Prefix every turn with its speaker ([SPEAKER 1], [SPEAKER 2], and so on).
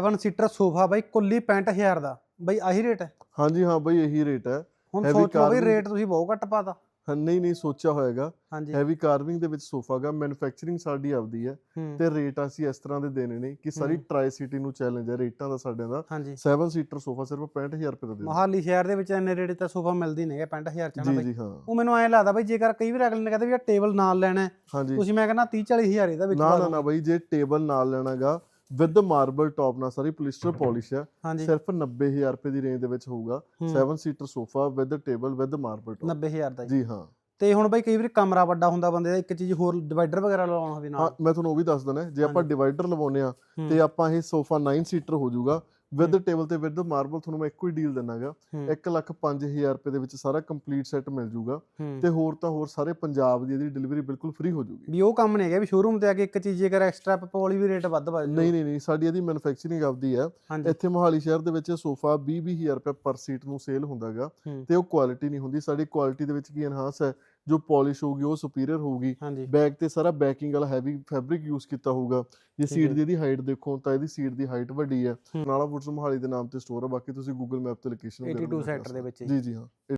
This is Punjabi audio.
[SPEAKER 1] 7 ਸੀਟਰ ਸੋਫਾ ਬਾਈ ਕੁੱਲੀ 65000 ਦਾ। ਬਾਈ ਆਹੀ ਰੇਟ ਹੈ?
[SPEAKER 2] ਹਾਂਜੀ ਹਾਂ ਬਈ ਇਹੀ ਰੇਟ ਹੈ।
[SPEAKER 1] ਹੁਣ
[SPEAKER 2] Heavy
[SPEAKER 1] ਸੋਚੋ ਬਾਈ
[SPEAKER 2] carving-
[SPEAKER 1] ਰੇਟ ਤੁਸੀਂ ਬਹੁਤ ਘੱਟ ਪਾਤਾ
[SPEAKER 2] ਹਾਂ, ਨਹੀਂ ਨਹੀਂ ਸੋਚਿਆ ਹੋਏਗਾ।
[SPEAKER 1] ਹਾਂਜੀ।
[SPEAKER 2] ਹੈਵੀ ਕਾਰਵਿੰਗ ਦੇ ਵਿੱਚ ਸੋਫਾ ਗਾ ਮੈਨੂਫੈਕਚਰਿੰਗ ਸਾਡੀ ਆਪਦੀ ਹੈ।
[SPEAKER 1] ਹੂੰ।
[SPEAKER 2] ਤੇ ਰੇਟ ਅਸੀਂ ਇਸ ਤਰ੍ਹਾਂ ਦੇ ਦੇਣੇ ਨੇ ਕਿ ਸਾਰੀ
[SPEAKER 1] ਹੂੰ।
[SPEAKER 2] ਟਰਾਈ ਸਿਟੀ ਨੂੰ ਚੈਲੰਜ ਹੈ ਰੇਟਾਂ ਦਾ ਸਾਡਿਆਂ ਦਾ।
[SPEAKER 1] ਹਾਂਜੀ।
[SPEAKER 2] 7 ਸੀਟਰ ਸੋਫਾ ਸਿਰਫ 65000 ਰੁਪਏ ਦਾ ਦੇ।
[SPEAKER 1] ਮੋਹਾਲੀ ਸ਼ਹਿਰ ਦੇ ਵਿੱਚ ਇੰਨੇ ਰੇਟ ਤੇ ਸੋਫਾ ਮਿਲਦੀ ਨਹੀਂ ਹੈ 65000 ਚ ਨਾ
[SPEAKER 2] ਜੀ
[SPEAKER 1] ਬਾਈ।
[SPEAKER 2] ਜੀ ਹਾਂ।
[SPEAKER 1] ਉਹ ਮੈਨੂੰ ਐਂ ਲੱਗਦਾ ਬਾਈ ਜੇਕਰ ਕਈ ਵਾਰ ਅਗਲੇ ਨੇ ਕਹਿੰਦੇ ਵੀ ਇਹ ਟੇਬਲ ਨਾਲ ਲੈਣਾ ਹੈ,
[SPEAKER 2] ਹਾਂਜੀ।
[SPEAKER 1] ਤੁਸੀਂ ਮੈਂ ਕਹਿੰਦਾ 30 40000 ਇਹਦਾ ਵਿੱਚ
[SPEAKER 2] ਨਾ ਨਾ। ਨਾ ਬਈ ਜੇ ਟੇਬਲ ਨਾਲ ਲੈਣਾਗਾ ਵਿਦ ਮਾਰਬਲ ਟਾਪ ਨਾਲ ਸਾਰੀ ਪੋਲਿਸਟਰ ਪਾਲਿਸ਼
[SPEAKER 1] ਹਾਂਜੀ।
[SPEAKER 2] ਸਿਰਫ 90000 ਰੁਪਏ ਦੀ ਰੇਂਜ ਦੇ ਵਿੱਚ ਹੋਊਗਾ।
[SPEAKER 1] ਹੂੰ।
[SPEAKER 2] 7 seater sofa with table with marble top
[SPEAKER 1] 90000 ਦਾ ਜੀ।
[SPEAKER 2] ਹਾਂ।
[SPEAKER 1] ਤੇ ਹੁਣ ਬਾਈ ਕਈ ਵਾਰ ਕਮਰਾ ਵੱਡਾ ਹੁੰਦਾ ਬੰਦੇ ਦਾ ਇੱਕ ਚੀਜ਼ ਹੋਰ ਡਿਵਾਈਡਰ ਵਗੈਰਾ ਲਵਾਉਣਾ ਹੋਵੇ
[SPEAKER 2] ਹਾਂ
[SPEAKER 1] ਨਾਲ
[SPEAKER 2] ਮੈਂ ਤੁਹਾਨੂੰ ਉਹ ਵੀ ਦੱਸ ਦਣਾ ਜੇ ਆਪਾਂ। ਡਿਵਾਈਡਰ ਲਵਾਉਨੇ ਆ ਤੇ ਆਪਾਂ ਇਹ ਸੋਫਾ 9 ਸੀਟਰ ਹੋ ਜਾਊਗਾ। ਵਿਦ ਟੇਬਲ ਤੇ ਵਿਦ ਮਾਰਬਲ ਤੁਹਾਨੂੰ ਮੈਂ ਇੱਕੋ ਹੀ ਡੀਲ ਦਿੰਨਾਗਾ।
[SPEAKER 1] ਹੂੰ,
[SPEAKER 2] 1 ਲੱਖ 5000 ਰੁਪਏ ਦੇ ਵਿੱਚ ਸਾਰਾ ਕੰਪਲੀਟ ਸੈੱਟ ਮਿਲ ਜਾਊਗਾ
[SPEAKER 1] ਹੂੰ।
[SPEAKER 2] ਤੇ ਹੋਰ ਤਾਂ ਹੋਰ ਸਾਰੇ ਪੰਜਾਬ ਦੀ ਇਹਦੀ ਡਿਲੀਵਰੀ ਬਿਲਕੁਲ ਫ੍ਰੀ ਹੋ ਜਾਊਗੀ
[SPEAKER 1] ਵੀ ਉਹ ਕੰਮ ਨਹੀਂ ਹੈਗਾ ਵੀ ਸ਼ੋਰੂਮ ਤੇ ਆ ਕੇ ਇੱਕ ਚੀਜ਼ ਜੇਕਰ ਐਕਸਟਰਾ ਪਵਾਲੀ ਵੀ ਰੇਟ ਵੱਧ ਵੱਧ
[SPEAKER 2] ਨਹੀਂ ਨਹੀਂ ਨਹੀਂ ਸਾਡੀ ਇਹਦੀ ਮੈਨੂਫੈਕਚਰਿੰਗ ਆਪਦੀ ਹੈ। ਇੱਥੇ ਮੋਹਾਲੀ ਸ਼ਹਿਰ ਦੇ ਵਿੱਚ ਸੋਫਾ 20 20000 ਰੁਪਏ ਪਰ ਸੀਟ ਨੂੰ ਸੇਲ ਹੁੰਦਾਗਾ। ਤੇ ਉਹ ਕੁਆਲਿਟੀ ਨਹੀਂ ਹੁੰਦੀ। ਸਾਡੀ ਕੁਆਲਿਟੀ ਦੇ ਵਿੱਚ ਕੀ ਐਨਹਾਂਸ ਹੈ? ਜੋ ਪਾਲਿਸ਼ ਹੋਊਗੀ ਉਹ ਸੁਪੀਰੀਅਰ ਹੋਊਗੀ ਬੈਕ ਤੇ ਸਾਰਾ ਬੈਕਿੰਗ ਵਾਲਾ ਹੈਵੀ ਫੈਬਰਿਕ ਯੂਜ਼ ਕੀਤਾ ਹੋਊਗਾ ਜੇ ਸੀਟ
[SPEAKER 1] ਹੈ।
[SPEAKER 2] ਦੀ ਇਹਦੀ ਹਾਈਟ ਦੇਖੋ ਤਾਂ ਇਹਦੀ ਸੀਟ ਦੀ ਹਾਈਟ ਵੱਡੀ ਹੈ
[SPEAKER 1] ਹੂੰ।
[SPEAKER 2] ਨਾਲਾ ਵੁੱਡਸ ਮੋਹਾਲੀ ਦੇ ਨਾਮ ਤੇ ਸਟੋਰ ਹੈ ਬਾਕੀ ਤੁਸੀਂ ਗੂਗਲ ਮੈਪ ਤੇ ਲੋਕੇਸ਼ਨ
[SPEAKER 1] 82 ਸੈਕਟਰ ਦੇ ਵਿੱਚ।
[SPEAKER 2] ਜੀ ਜੀ ਹਾਂ